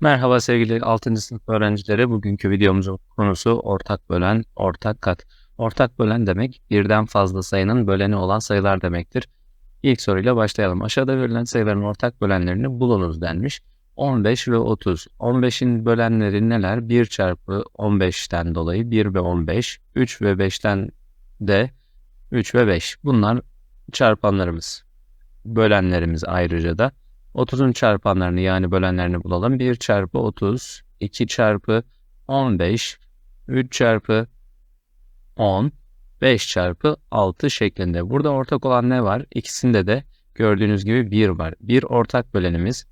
Merhaba sevgili 6. sınıf öğrencileri. Bugünkü videomuzun konusu ortak bölen, ortak kat. Ortak bölen demek birden fazla sayının böleni olan sayılar demektir. İlk soruyla başlayalım. Aşağıda verilen sayıların ortak bölenlerini bulunuz denmiş. 15 ve 30. 15'in bölenleri neler? 1 çarpı 15'ten dolayı 1 ve 15. 3 ve 5'ten de 3 ve 5. Bunlar çarpanlarımız. Bölenlerimiz ayrıca da. 30'un çarpanlarını yani bölenlerini bulalım. 1 çarpı 30, 2 çarpı 15, 3 çarpı 10, 5 çarpı 6 şeklinde. Burada ortak olan ne var? İkisinde de gördüğünüz gibi 1 var. 1 ortak bölenimiz,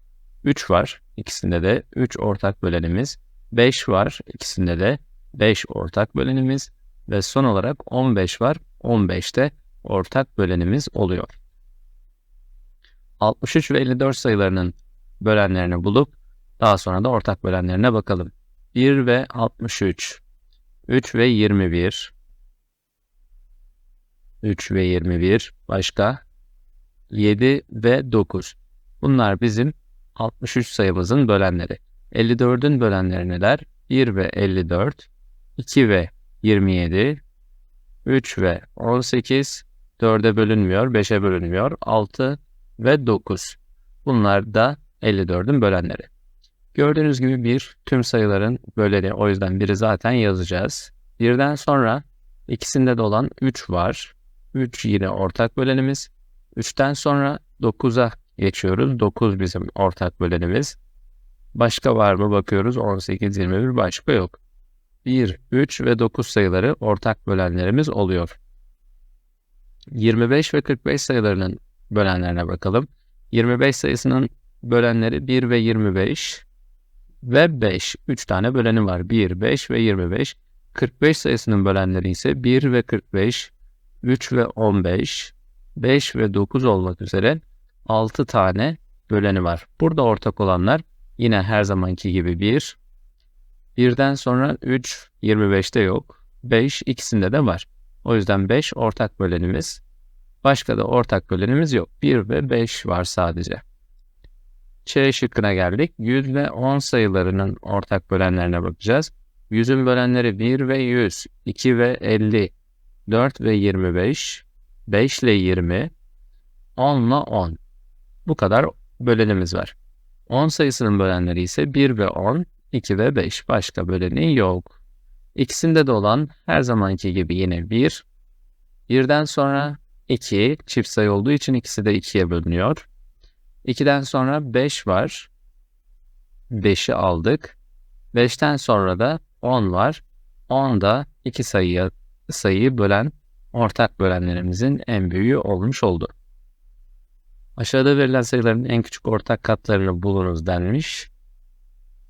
3 var. İkisinde de 3 ortak bölenimiz, 5 var. İkisinde de 5 ortak bölenimiz ve son olarak 15 var. 15'te ortak bölenimiz oluyor. 63 ve 54 sayılarının bölenlerini bulup daha sonra da ortak bölenlerine bakalım. 1 ve 63, 3 ve 21, 3 ve 21, başka 7 ve 9. Bunlar bizim 63 sayımızın bölenleri. 54'ün bölenleri neler? 1 ve 54, 2 ve 27, 3 ve 18, 4'e bölünmüyor, 5'e bölünmüyor, 6 ve 9. Bunlar da 54'ün bölenleri. Gördüğünüz gibi bir tüm sayıların böleni o yüzden biri zaten yazacağız. Birden sonra ikisinde de olan 3 var. 3 yine ortak bölenimiz. 3'ten sonra 9'a geçiyoruz. 9 bizim ortak bölenimiz. Başka var mı bakıyoruz. 18, 21 başka yok. 1, 3 ve 9 sayıları ortak bölenlerimiz oluyor. 25 ve 45 sayılarının bölenlerine bakalım. 25 sayısının bölenleri 1 ve 25 ve 5. 3 tane böleni var. 1, 5 ve 25. 45 sayısının bölenleri ise 1 ve 45, 3 ve 15, 5 ve 9 olmak üzere 6 tane böleni var. Burada ortak olanlar yine her zamanki gibi 1. Birden sonra 3 25'te yok. 5 ikisinde de var. O yüzden 5 ortak bölenimiz. Başka da ortak bölenimiz yok. 1 ve 5 var sadece. Ç şıkkına geldik. 100 ve 10 sayılarının ortak bölenlerine bakacağız. 100'ün bölenleri 1 ve 100, 2 ve 50, 4 ve 25, 5 ile 20, 10 ile 10. Bu kadar bölenimiz var. 10 sayısının bölenleri ise 1 ve 10, 2 ve 5. Başka böleni yok. İkisinde de olan her zamanki gibi yine 1. Birden sonra 2 çift sayı olduğu için ikisi de 2'ye bölünüyor. 2'den sonra 5 var. 5'i aldık. 5'ten sonra da 10 var. 10 da iki sayıyı, sayıyı bölen ortak bölenlerimizin en büyüğü olmuş oldu. Aşağıda verilen sayıların en küçük ortak katlarını bulunuz denmiş.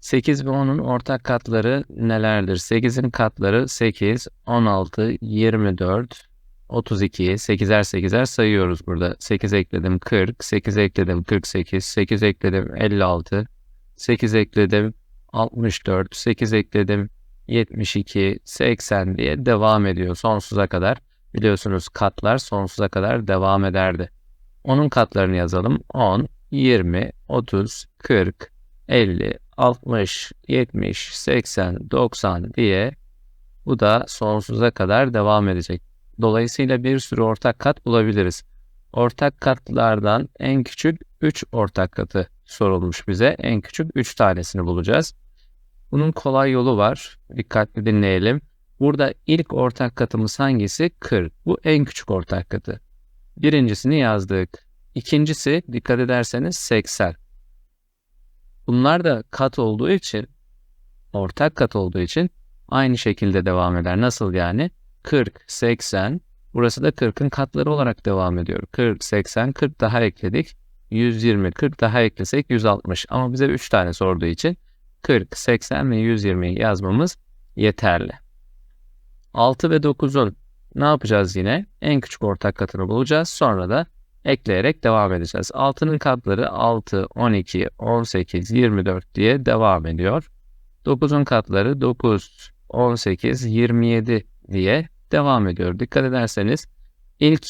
8 ve 10'un ortak katları nelerdir? 8'in katları 8, 16, 24, 32'yi 8'er 8'er sayıyoruz burada. 8 ekledim 40, 8 ekledim 48, 8 ekledim 56, 8 ekledim 64, 8 ekledim 72, 80 diye devam ediyor sonsuza kadar. Biliyorsunuz katlar sonsuza kadar devam ederdi. Onun katlarını yazalım. 10, 20, 30, 40, 50, 60, 70, 80, 90 diye bu da sonsuza kadar devam edecek. Dolayısıyla bir sürü ortak kat bulabiliriz. Ortak katlardan en küçük 3 ortak katı sorulmuş bize. En küçük 3 tanesini bulacağız. Bunun kolay yolu var. Dikkatli dinleyelim. Burada ilk ortak katımız hangisi? 40. Bu en küçük ortak katı. Birincisini yazdık. İkincisi dikkat ederseniz 80. Bunlar da kat olduğu için, ortak kat olduğu için aynı şekilde devam eder. Nasıl yani? 40, 80. Burası da 40'ın katları olarak devam ediyor. 40, 80, 40 daha ekledik. 120, 40 daha eklesek 160. Ama bize 3 tane sorduğu için 40, 80 ve 120 yazmamız yeterli. 6 ve 9'un ne yapacağız yine? En küçük ortak katını bulacağız. Sonra da ekleyerek devam edeceğiz. 6'nın katları 6, 12, 18, 24 diye devam ediyor. 9'un katları 9, 18, 27 diye devam ediyor. Dikkat ederseniz ilk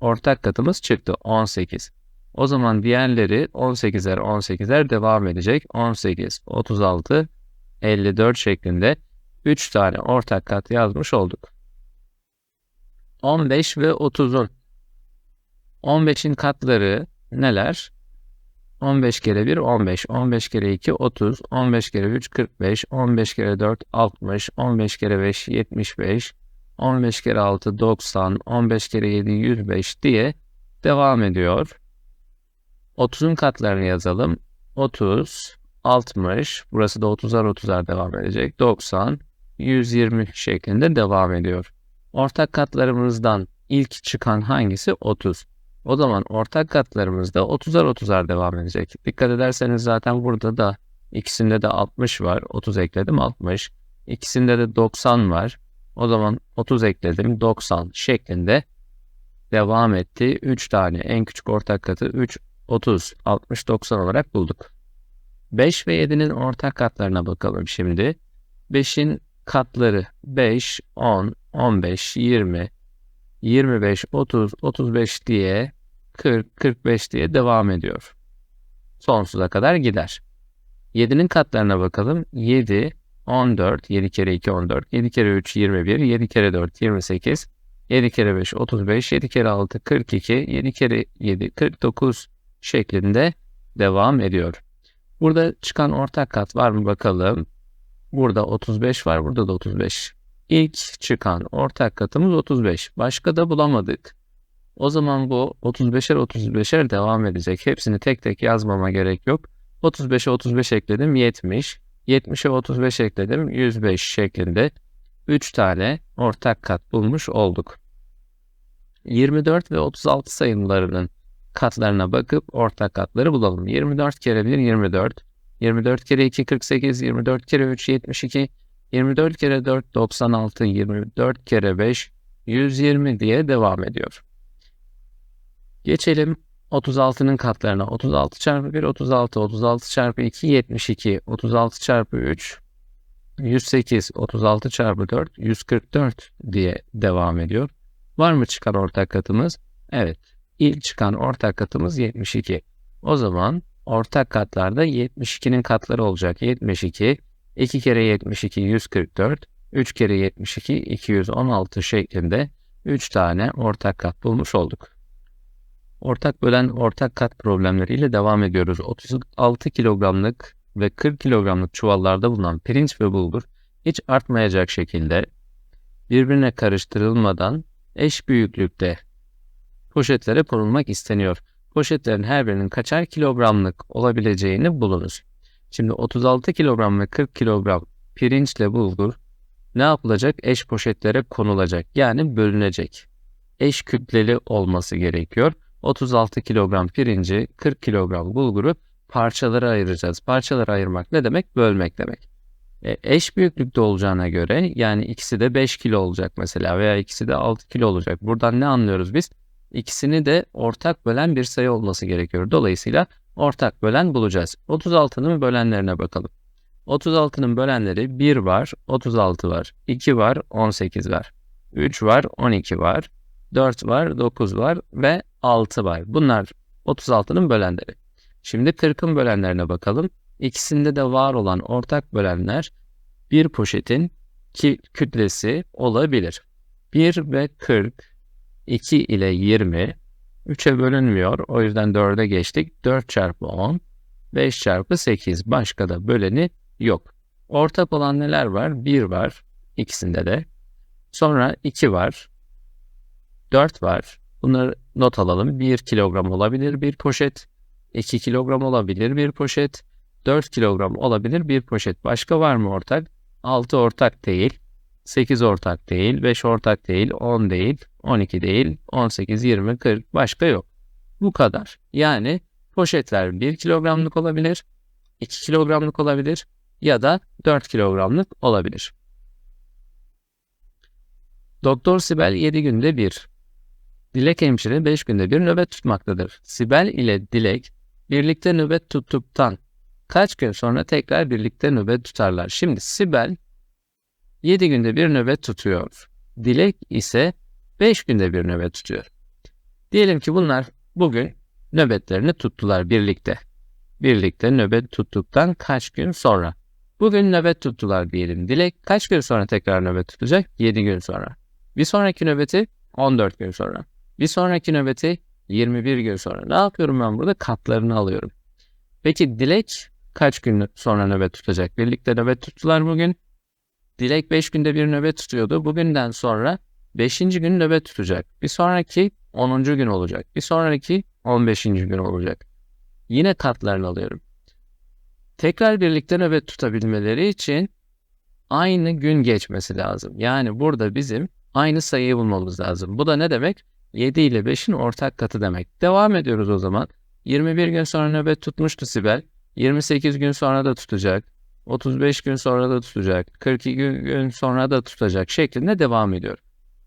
ortak katımız çıktı 18. O zaman diğerleri 18'er 18'er devam edecek. 18, 36, 54 şeklinde 3 tane ortak kat yazmış olduk. 15 ve 30'un 15'in katları neler? 15 kere 1 15, 15 kere 2 30, 15 kere 3 45, 15 kere 4 60, 15 kere 5 75, 15 kere 6 90, 15 kere 7 105 diye devam ediyor. 30'un katlarını yazalım. 30, 60, burası da 30'ar 30'ar devam edecek. 90, 120 şeklinde devam ediyor. Ortak katlarımızdan ilk çıkan hangisi? 30. O zaman ortak katlarımızda 30'ar 30'ar devam edecek. Dikkat ederseniz zaten burada da ikisinde de 60 var. 30 ekledim 60. İkisinde de 90 var. O zaman 30 ekledim 90 şeklinde devam etti. 3 tane en küçük ortak katı 3, 30, 60, 90 olarak bulduk. 5 ve 7'nin ortak katlarına bakalım şimdi. 5'in katları 5, 10, 15, 20, 25, 30, 35 diye 40, 45 diye devam ediyor. Sonsuza kadar gider. 7'nin katlarına bakalım. 7, 14, 7 kere 2 14, 7 kere 3 21, 7 kere 4 28, 7 kere 5 35, 7 kere 6 42, 7 kere 7 49 şeklinde devam ediyor. Burada çıkan ortak kat var mı bakalım. Burada 35 var, burada da 35. İlk çıkan ortak katımız 35. Başka da bulamadık. O zaman bu 35'er 35'er devam edecek. Hepsini tek tek yazmama gerek yok. 35'e 35 ekledim 70. 70'e 35 ekledim 105 şeklinde 3 tane ortak kat bulmuş olduk. 24 ve 36 sayımlarının katlarına bakıp ortak katları bulalım. 24 kere 1 24. 24 kere 2 48. 24 kere 3 72. 24 kere 4 96. 24 kere 5 120 diye devam ediyor. Geçelim 36'nın katlarına. 36 çarpı 1 36. 36 çarpı 2 72. 36 çarpı 3 108. 36 çarpı 4 144 diye devam ediyor. Var mı çıkan ortak katımız? Evet. İlk çıkan ortak katımız 72. O zaman ortak katlarda 72'nin katları olacak. 72, 2 kere 72 144, 3 kere 72 216 şeklinde 3 tane ortak kat bulmuş olduk. Ortak bölen ortak kat problemleriyle devam ediyoruz. 36 kilogramlık ve 40 kilogramlık çuvallarda bulunan pirinç ve bulgur hiç artmayacak şekilde birbirine karıştırılmadan eş büyüklükte poşetlere konulmak isteniyor. Poşetlerin her birinin kaçar kilogramlık olabileceğini bulunuz. Şimdi 36 kilogram ve 40 kilogram pirinçle bulgur ne yapılacak? Eş poşetlere konulacak. Yani bölünecek. Eş kütleli olması gerekiyor. 36 kilogram pirinci, 40 kilogram bulguru parçalara ayıracağız. Parçalara ayırmak ne demek? Bölmek demek. E, eş büyüklükte olacağına göre yani ikisi de 5 kilo olacak mesela veya ikisi de 6 kilo olacak. Buradan ne anlıyoruz biz? İkisini de ortak bölen bir sayı olması gerekiyor. Dolayısıyla ortak bölen bulacağız. 36'nın bölenlerine bakalım. 36'nın bölenleri 1 var, 36 var, 2 var, 18 var, 3 var, 12 var, 4 var, 9 var ve 6 var. Bunlar 36'nın bölenleri. Şimdi 40'ın bölenlerine bakalım. İkisinde de var olan ortak bölenler bir poşetin ki kütlesi olabilir. 1 ve 40, 2 ile 20, 3'e bölünmüyor. O yüzden 4'e geçtik. 4 çarpı 10, 5 çarpı 8. Başka da böleni yok. Ortak olan neler var? 1 var ikisinde de. Sonra 2 var. 4 var. Bunları not alalım. 1 kilogram olabilir bir poşet. 2 kilogram olabilir bir poşet. 4 kilogram olabilir bir poşet. Başka var mı ortak? 6 ortak değil. 8 ortak değil. 5 ortak değil. 10 değil. 12 değil. 18, 20, 40 başka yok. Bu kadar. Yani poşetler 1 kilogramlık olabilir. 2 kilogramlık olabilir. Ya da 4 kilogramlık olabilir. Doktor Sibel 7 günde bir. Dilek hemşire 5 günde bir nöbet tutmaktadır. Sibel ile Dilek birlikte nöbet tuttuktan kaç gün sonra tekrar birlikte nöbet tutarlar. Şimdi Sibel 7 günde bir nöbet tutuyor. Dilek ise 5 günde bir nöbet tutuyor. Diyelim ki bunlar bugün nöbetlerini tuttular birlikte. Birlikte nöbet tuttuktan kaç gün sonra? Bugün nöbet tuttular diyelim. Dilek kaç gün sonra tekrar nöbet tutacak? 7 gün sonra. Bir sonraki nöbeti 14 gün sonra. Bir sonraki nöbeti 21 gün sonra. Ne yapıyorum ben burada? Katlarını alıyorum. Peki Dilek kaç gün sonra nöbet tutacak? Birlikte nöbet tuttular bugün. Dilek 5 günde bir nöbet tutuyordu. Bugünden sonra 5. gün nöbet tutacak. Bir sonraki 10. gün olacak. Bir sonraki 15. gün olacak. Yine katlarını alıyorum. Tekrar birlikte nöbet tutabilmeleri için aynı gün geçmesi lazım. Yani burada bizim aynı sayıyı bulmamız lazım. Bu da ne demek? 7 ile 5'in ortak katı demek. Devam ediyoruz o zaman. 21 gün sonra nöbet tutmuştu Sibel. 28 gün sonra da tutacak. 35 gün sonra da tutacak. 42 gün sonra da tutacak şeklinde devam ediyor.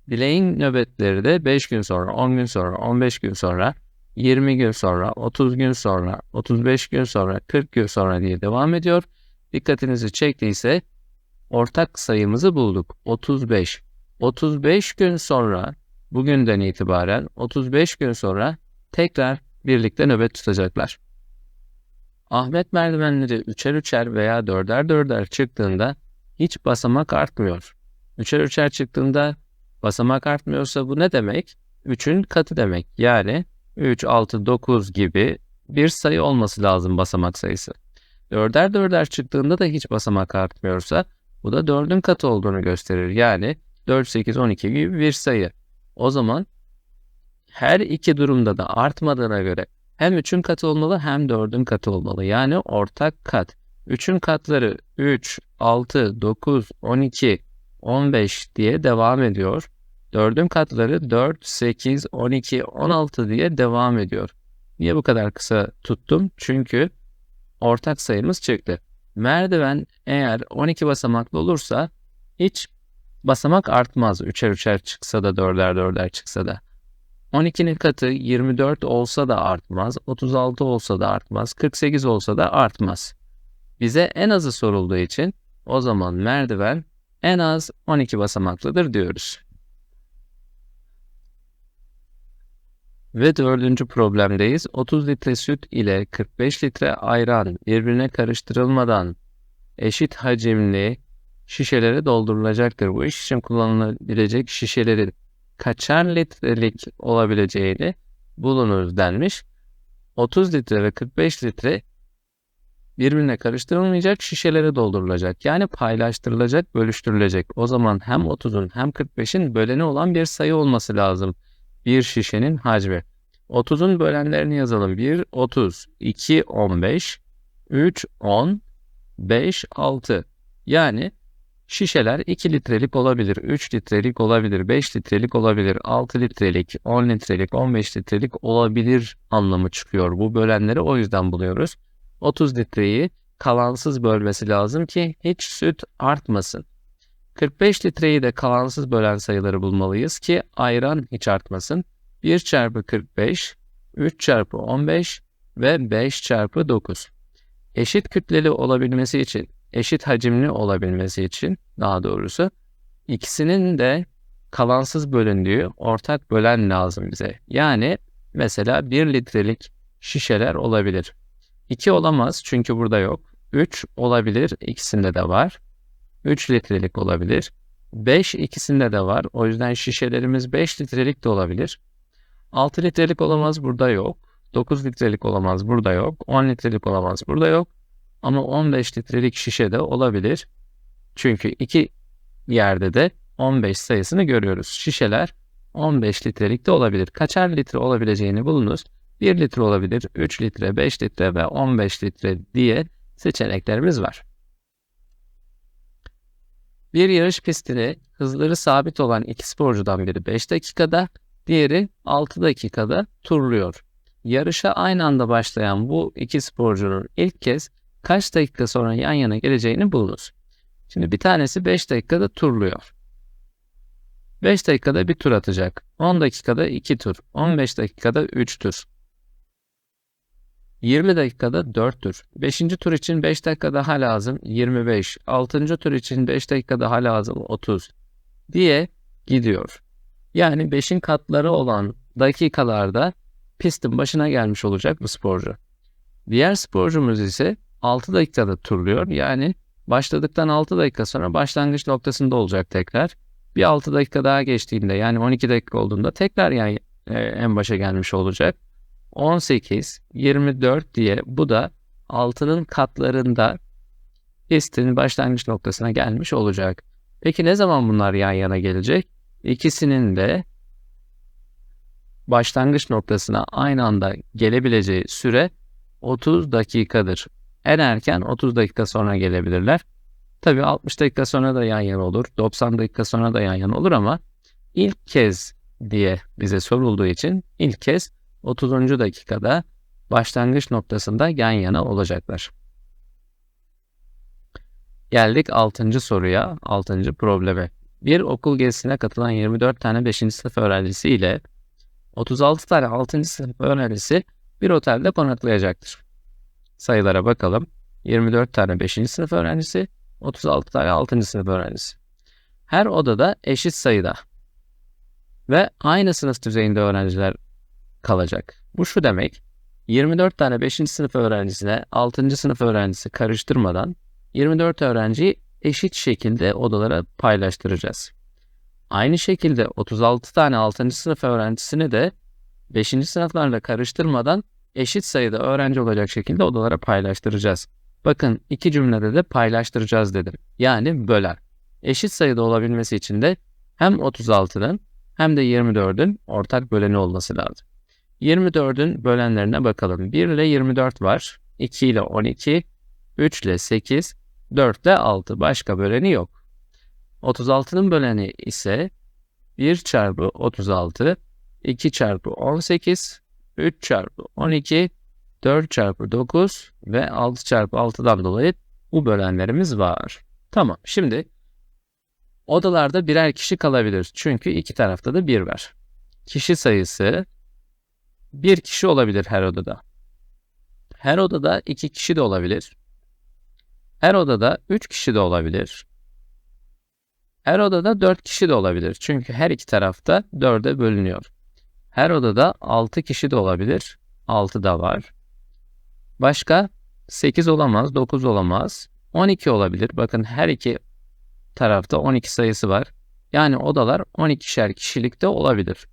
Dileğin nöbetleri de 5 gün sonra, 10 gün sonra, 15 gün sonra, 20 gün sonra, 30 gün sonra, 35 gün sonra, 40 gün sonra diye devam ediyor. Dikkatinizi çektiyse ortak sayımızı bulduk. 35. 35 gün sonra bugünden itibaren 35 gün sonra tekrar birlikte nöbet tutacaklar. Ahmet merdivenleri üçer üçer veya dörder dörder çıktığında hiç basamak artmıyor. Üçer üçer çıktığında basamak artmıyorsa bu ne demek? 3'ün katı demek. Yani 3, 6, 9 gibi bir sayı olması lazım basamak sayısı. Dörder dörder çıktığında da hiç basamak artmıyorsa bu da 4'ün katı olduğunu gösterir. Yani 4, 8, 12 gibi bir sayı. O zaman her iki durumda da artmadığına göre hem 3'ün katı olmalı hem 4'ün katı olmalı. Yani ortak kat. 3'ün katları 3, 6, 9, 12, 15 diye devam ediyor. 4'ün katları 4, 8, 12, 16 diye devam ediyor. Niye bu kadar kısa tuttum? Çünkü ortak sayımız çıktı. Merdiven eğer 12 basamaklı olursa hiç basamak artmaz. 3'er 3'er çıksa da 4'er 4'er çıksa da. 12'nin katı 24 olsa da artmaz, 36 olsa da artmaz, 48 olsa da artmaz. Bize en azı sorulduğu için o zaman merdiven en az 12 basamaklıdır diyoruz. Ve dördüncü problemdeyiz. 30 litre süt ile 45 litre ayran birbirine karıştırılmadan eşit hacimli şişelere doldurulacaktır. Bu iş için kullanılabilecek şişelerin kaçar litrelik olabileceğini bulunuz denmiş. 30 litre ve 45 litre birbirine karıştırılmayacak şişelere doldurulacak. Yani paylaştırılacak, bölüştürülecek. O zaman hem 30'un hem 45'in böleni olan bir sayı olması lazım. Bir şişenin hacmi. 30'un bölenlerini yazalım. 1, 30, 2, 15, 3, 10, 5, 6. Yani Şişeler 2 litrelik olabilir, 3 litrelik olabilir, 5 litrelik olabilir, 6 litrelik, 10 litrelik, 15 litrelik olabilir anlamı çıkıyor. Bu bölenleri o yüzden buluyoruz. 30 litreyi kalansız bölmesi lazım ki hiç süt artmasın. 45 litreyi de kalansız bölen sayıları bulmalıyız ki ayran hiç artmasın. 1 çarpı 45, 3 çarpı 15 ve 5 çarpı 9. Eşit kütleli olabilmesi için eşit hacimli olabilmesi için daha doğrusu ikisinin de kalansız bölündüğü ortak bölen lazım bize. Yani mesela 1 litrelik şişeler olabilir. 2 olamaz çünkü burada yok. 3 olabilir ikisinde de var. 3 litrelik olabilir. 5 ikisinde de var. O yüzden şişelerimiz 5 litrelik de olabilir. 6 litrelik olamaz burada yok. 9 litrelik olamaz burada yok. 10 litrelik olamaz burada yok. Ama 15 litrelik şişe de olabilir. Çünkü iki yerde de 15 sayısını görüyoruz. Şişeler 15 litrelik de olabilir. Kaçar litre olabileceğini bulunuz. 1 litre olabilir, 3 litre, 5 litre ve 15 litre diye seçeneklerimiz var. Bir yarış pistini hızları sabit olan iki sporcudan biri 5 dakikada, diğeri 6 dakikada turluyor. Yarışa aynı anda başlayan bu iki sporcunun ilk kez kaç dakika sonra yan yana geleceğini bulunuz. Şimdi bir tanesi 5 dakikada turluyor. 5 dakikada bir tur atacak. 10 dakikada 2 tur. 15 dakikada 3 tur. 20 dakikada 4 tur. 5. tur için 5 dakika daha lazım 25. 6. tur için 5 dakika daha lazım 30 diye gidiyor. Yani 5'in katları olan dakikalarda pistin başına gelmiş olacak bu sporcu. Diğer sporcumuz ise 6 dakikada turluyor. Yani başladıktan 6 dakika sonra başlangıç noktasında olacak tekrar. Bir 6 dakika daha geçtiğinde yani 12 dakika olduğunda tekrar yani e, en başa gelmiş olacak. 18, 24 diye bu da 6'nın katlarında pistin başlangıç noktasına gelmiş olacak. Peki ne zaman bunlar yan yana gelecek? İkisinin de başlangıç noktasına aynı anda gelebileceği süre 30 dakikadır. En erken 30 dakika sonra gelebilirler. Tabii 60 dakika sonra da yan yana olur, 90 dakika sonra da yan yana olur ama ilk kez diye bize sorulduğu için ilk kez 30. dakikada başlangıç noktasında yan yana olacaklar. Geldik 6. soruya, 6. probleme. Bir okul gezisine katılan 24 tane 5. sınıf öğrencisi ile 36 tane 6. sınıf öğrencisi bir otelde konaklayacaktır. Sayılara bakalım. 24 tane 5. sınıf öğrencisi, 36 tane 6. sınıf öğrencisi. Her odada eşit sayıda ve aynı sınıf düzeyinde öğrenciler kalacak. Bu şu demek, 24 tane 5. sınıf öğrencisine 6. sınıf öğrencisi karıştırmadan 24 öğrenciyi eşit şekilde odalara paylaştıracağız. Aynı şekilde 36 tane 6. sınıf öğrencisini de 5. sınıflarla karıştırmadan eşit sayıda öğrenci olacak şekilde odalara paylaştıracağız. Bakın iki cümlede de paylaştıracağız dedim. Yani böler. Eşit sayıda olabilmesi için de hem 36'nın hem de 24'ün ortak böleni olması lazım. 24'ün bölenlerine bakalım. 1 ile 24 var. 2 ile 12, 3 ile 8, 4 ile 6. Başka böleni yok. 36'nın böleni ise 1 çarpı 36, 2 çarpı 18, 3 çarpı 12, 4 çarpı 9 ve 6 çarpı 6'dan dolayı bu bölenlerimiz var. Tamam. Şimdi odalarda birer kişi kalabilir. Çünkü iki tarafta da 1 var. Kişi sayısı bir kişi olabilir her odada. Her odada iki kişi de olabilir. Her odada üç kişi de olabilir. Her odada dört kişi de olabilir. Çünkü her iki tarafta dörde bölünüyor. Her odada altı kişi de olabilir. Altı da var. Başka 8 olamaz, 9 olamaz. 12 olabilir. Bakın her iki tarafta 12 sayısı var. Yani odalar 12'şer kişilikte olabilir.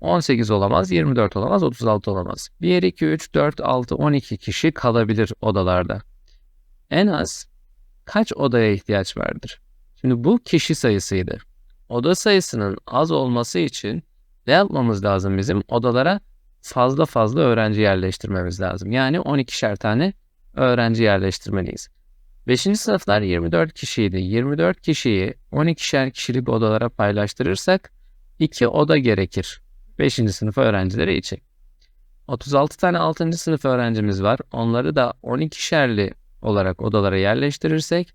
18 olamaz, 24 olamaz, 36 olamaz. 1, 2, 3, 4, 6, 12 kişi kalabilir odalarda. En az kaç odaya ihtiyaç vardır? Şimdi bu kişi sayısıydı. Oda sayısının az olması için ne yapmamız lazım bizim? Odalara fazla fazla öğrenci yerleştirmemiz lazım. Yani 12'şer tane öğrenci yerleştirmeliyiz. 5. sınıflar 24 kişiydi. 24 kişiyi 12'şer kişilik odalara paylaştırırsak 2 oda gerekir. 5. sınıf öğrencileri için. 36 tane 6. sınıf öğrencimiz var. Onları da 12'şerli olarak odalara yerleştirirsek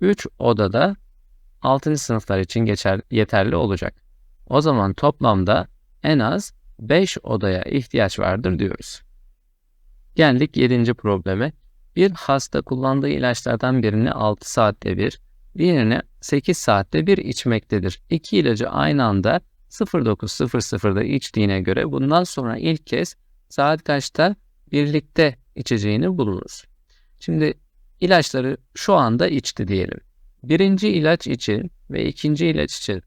3 odada 6. sınıflar için geçer, yeterli olacak. O zaman toplamda en az 5 odaya ihtiyaç vardır diyoruz. Geldik 7. probleme. Bir hasta kullandığı ilaçlardan birini 6 saatte bir, diğerini 8 saatte bir içmektedir. İki ilacı aynı anda 09.00'da içtiğine göre bundan sonra ilk kez saat kaçta birlikte içeceğini bulunuz. Şimdi ilaçları şu anda içti diyelim. Birinci ilaç için ve ikinci ilaç için.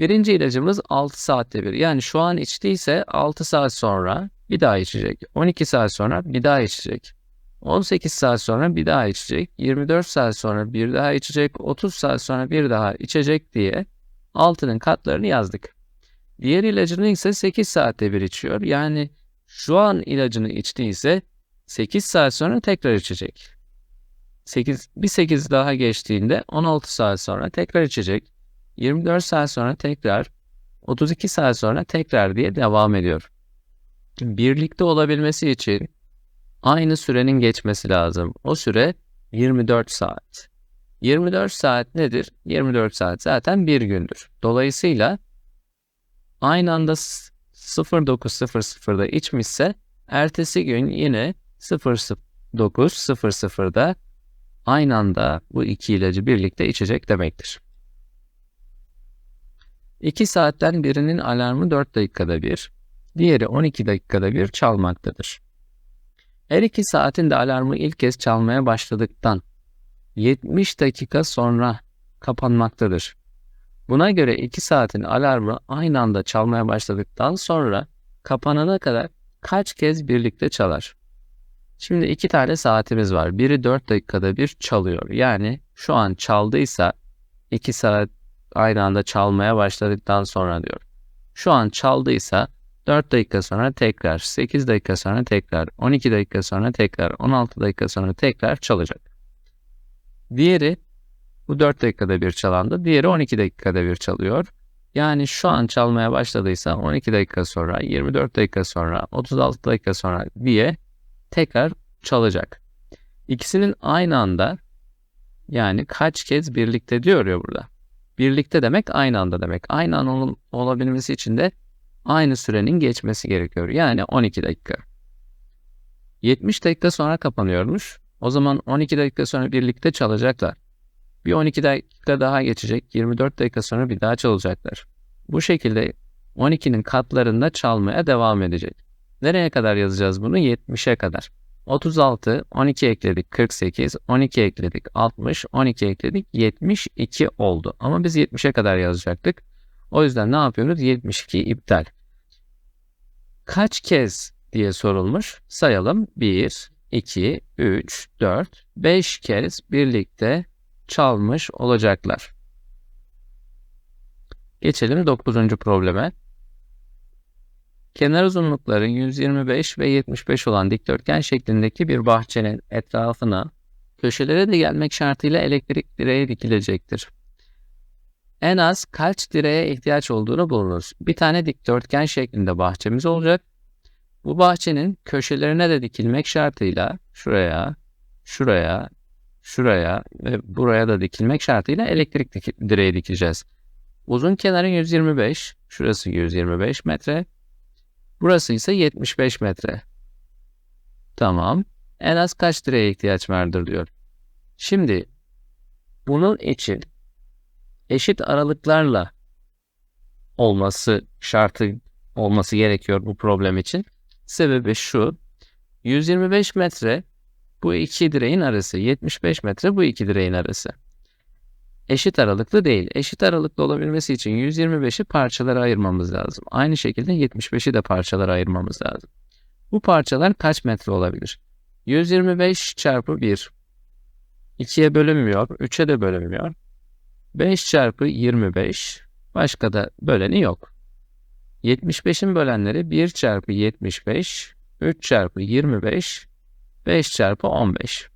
Birinci ilacımız 6 saatte bir. Yani şu an içtiyse 6 saat sonra bir daha içecek. 12 saat sonra bir daha içecek. 18 saat sonra bir daha içecek. 24 saat sonra bir daha içecek. 30 saat sonra bir daha içecek diye altının katlarını yazdık. Diğer ilacını ise 8 saatte bir içiyor. Yani şu an ilacını içtiyse 8 saat sonra tekrar içecek. 8, bir 8 daha geçtiğinde 16 saat sonra tekrar içecek. 24 saat sonra tekrar, 32 saat sonra tekrar diye devam ediyor. Birlikte olabilmesi için aynı sürenin geçmesi lazım. O süre 24 saat. 24 saat nedir? 24 saat zaten bir gündür. Dolayısıyla aynı anda 09.00'da içmişse ertesi gün yine 09.00'da aynı anda bu iki ilacı birlikte içecek demektir. 2 saatten birinin alarmı 4 dakikada bir, Diğeri 12 dakikada bir çalmaktadır. Her iki saatin de alarmı ilk kez çalmaya başladıktan 70 dakika sonra kapanmaktadır. Buna göre 2 saatin alarmı aynı anda çalmaya başladıktan sonra kapanana kadar kaç kez birlikte çalar? Şimdi iki tane saatimiz var. Biri 4 dakikada bir çalıyor. Yani şu an çaldıysa 2 saat aynı anda çalmaya başladıktan sonra diyor. Şu an çaldıysa 4 dakika sonra tekrar, 8 dakika sonra tekrar, 12 dakika sonra tekrar, 16 dakika sonra tekrar çalacak. Diğeri bu 4 dakikada bir çalandı. Diğeri 12 dakikada bir çalıyor. Yani şu an çalmaya başladıysa 12 dakika sonra, 24 dakika sonra, 36 dakika sonra diye tekrar çalacak. İkisinin aynı anda yani kaç kez birlikte diyor ya burada. Birlikte demek aynı anda demek. Aynı anda ol- olabilmesi için de aynı sürenin geçmesi gerekiyor. Yani 12 dakika. 70 dakika sonra kapanıyormuş. O zaman 12 dakika sonra birlikte çalacaklar. Bir 12 dakika daha geçecek. 24 dakika sonra bir daha çalacaklar. Bu şekilde 12'nin katlarında çalmaya devam edecek. Nereye kadar yazacağız bunu? 70'e kadar. 36, 12 ekledik 48, 12 ekledik 60, 12 ekledik 72 oldu. Ama biz 70'e kadar yazacaktık. O yüzden ne yapıyoruz? 72 iptal. Kaç kez diye sorulmuş. Sayalım. 1, 2, 3, 4, 5 kez birlikte çalmış olacaklar. Geçelim 9. probleme. Kenar uzunlukları 125 ve 75 olan dikdörtgen şeklindeki bir bahçenin etrafına köşelere de gelmek şartıyla elektrik direği dikilecektir. En az kaç direğe ihtiyaç olduğunu bulunuz. Bir tane dikdörtgen şeklinde bahçemiz olacak. Bu bahçenin köşelerine de dikilmek şartıyla şuraya, şuraya, şuraya ve buraya da dikilmek şartıyla elektrik direği dikeceğiz. Uzun kenarı 125, şurası 125 metre, burası ise 75 metre. Tamam. En az kaç direğe ihtiyaç vardır diyor. Şimdi bunun için eşit aralıklarla olması şartı olması gerekiyor bu problem için. Sebebi şu. 125 metre bu iki direğin arası. 75 metre bu iki direğin arası. Eşit aralıklı değil. Eşit aralıklı olabilmesi için 125'i parçalara ayırmamız lazım. Aynı şekilde 75'i de parçalara ayırmamız lazım. Bu parçalar kaç metre olabilir? 125 çarpı 1. 2'ye bölünmüyor. 3'e de bölünmüyor. 5 çarpı 25. Başka da böleni yok. 75'in bölenleri 1 çarpı 75, 3 çarpı 25, 5 çarpı 15.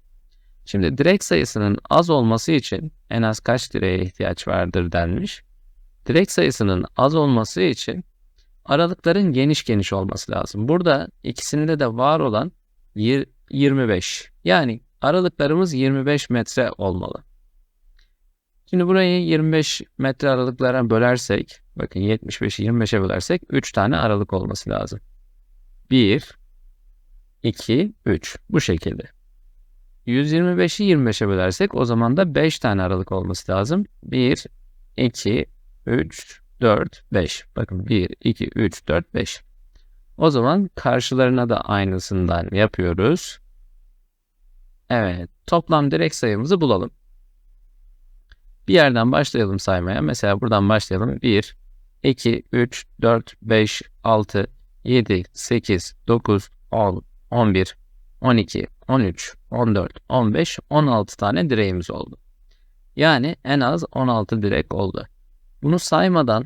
Şimdi direk sayısının az olması için en az kaç direğe ihtiyaç vardır denmiş. Direk sayısının az olması için aralıkların geniş geniş olması lazım. Burada ikisinde de var olan yir- 25. Yani aralıklarımız 25 metre olmalı. Şimdi burayı 25 metre aralıklara bölersek, bakın 75'i 25'e bölersek 3 tane aralık olması lazım. 1, 2, 3. Bu şekilde. 125'i 25'e bölersek o zaman da 5 tane aralık olması lazım. 1, 2, 3, 4, 5. Bakın 1, 2, 3, 4, 5. O zaman karşılarına da aynısından yapıyoruz. Evet. Toplam direk sayımızı bulalım. Bir yerden başlayalım saymaya. Mesela buradan başlayalım. 1, 2, 3, 4, 5, 6, 7, 8, 9, 10, 11, 12, 13, 14, 15, 16 tane direğimiz oldu. Yani en az 16 direk oldu. Bunu saymadan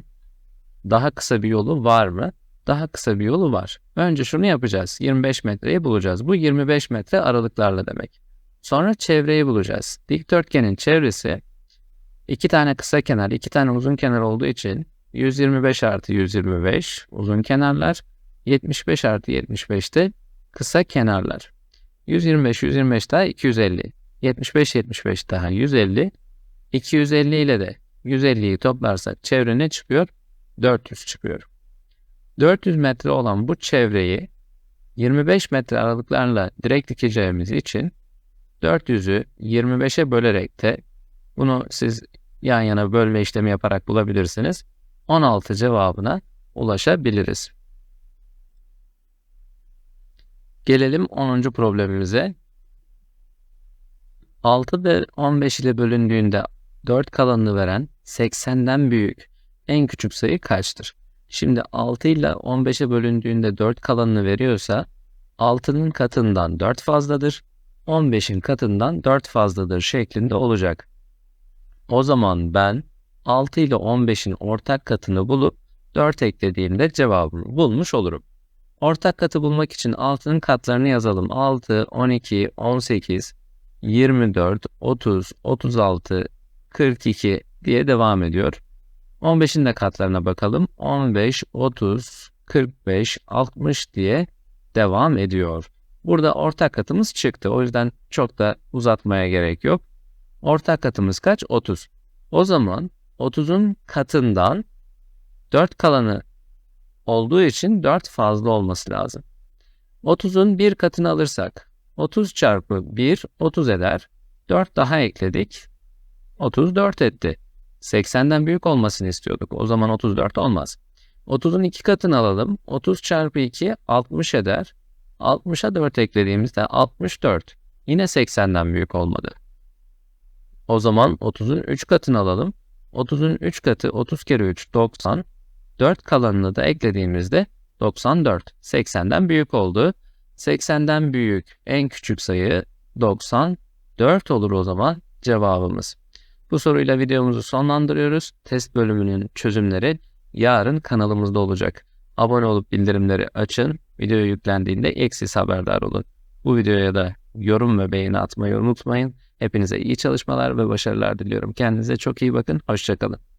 daha kısa bir yolu var mı? Daha kısa bir yolu var. Önce şunu yapacağız. 25 metreyi bulacağız. Bu 25 metre aralıklarla demek. Sonra çevreyi bulacağız. Dikdörtgenin çevresi iki tane kısa kenar, iki tane uzun kenar olduğu için 125 artı 125 uzun kenarlar, 75 artı 75 de kısa kenarlar. 125, 125 daha 250. 75, 75 daha 150. 250 ile de 150'yi toplarsak çevre ne çıkıyor? 400 çıkıyor. 400 metre olan bu çevreyi 25 metre aralıklarla direkt dikeceğimiz için 400'ü 25'e bölerek de bunu siz yan yana bölme işlemi yaparak bulabilirsiniz. 16 cevabına ulaşabiliriz. Gelelim 10. problemimize. 6 ve 15 ile bölündüğünde 4 kalanını veren 80'den büyük en küçük sayı kaçtır? Şimdi 6 ile 15'e bölündüğünde 4 kalanını veriyorsa 6'nın katından 4 fazladır. 15'in katından 4 fazladır şeklinde olacak. O zaman ben 6 ile 15'in ortak katını bulup 4 eklediğimde cevabımı bulmuş olurum. Ortak katı bulmak için 6'nın katlarını yazalım. 6, 12, 18, 24, 30, 36, 42 diye devam ediyor. 15'in de katlarına bakalım. 15, 30, 45, 60 diye devam ediyor. Burada ortak katımız çıktı. O yüzden çok da uzatmaya gerek yok. Ortak katımız kaç? 30. O zaman 30'un katından 4 kalanı olduğu için 4 fazla olması lazım. 30'un bir katını alırsak 30 çarpı 1 30 eder. 4 daha ekledik. 34 etti. 80'den büyük olmasını istiyorduk. O zaman 34 olmaz. 30'un iki katını alalım. 30 çarpı 2 60 eder. 60'a 4 eklediğimizde 64. Yine 80'den büyük olmadı. O zaman 30'un 3 katını alalım. 30'un 3 katı 30 kere 3 90. 4 kalanını da eklediğimizde 94. 80'den büyük oldu. 80'den büyük en küçük sayı 94 olur o zaman cevabımız. Bu soruyla videomuzu sonlandırıyoruz. Test bölümünün çözümleri yarın kanalımızda olacak. Abone olup bildirimleri açın. Video yüklendiğinde eksiz haberdar olun. Bu videoya da yorum ve beğeni atmayı unutmayın. Hepinize iyi çalışmalar ve başarılar diliyorum. Kendinize çok iyi bakın. Hoşçakalın.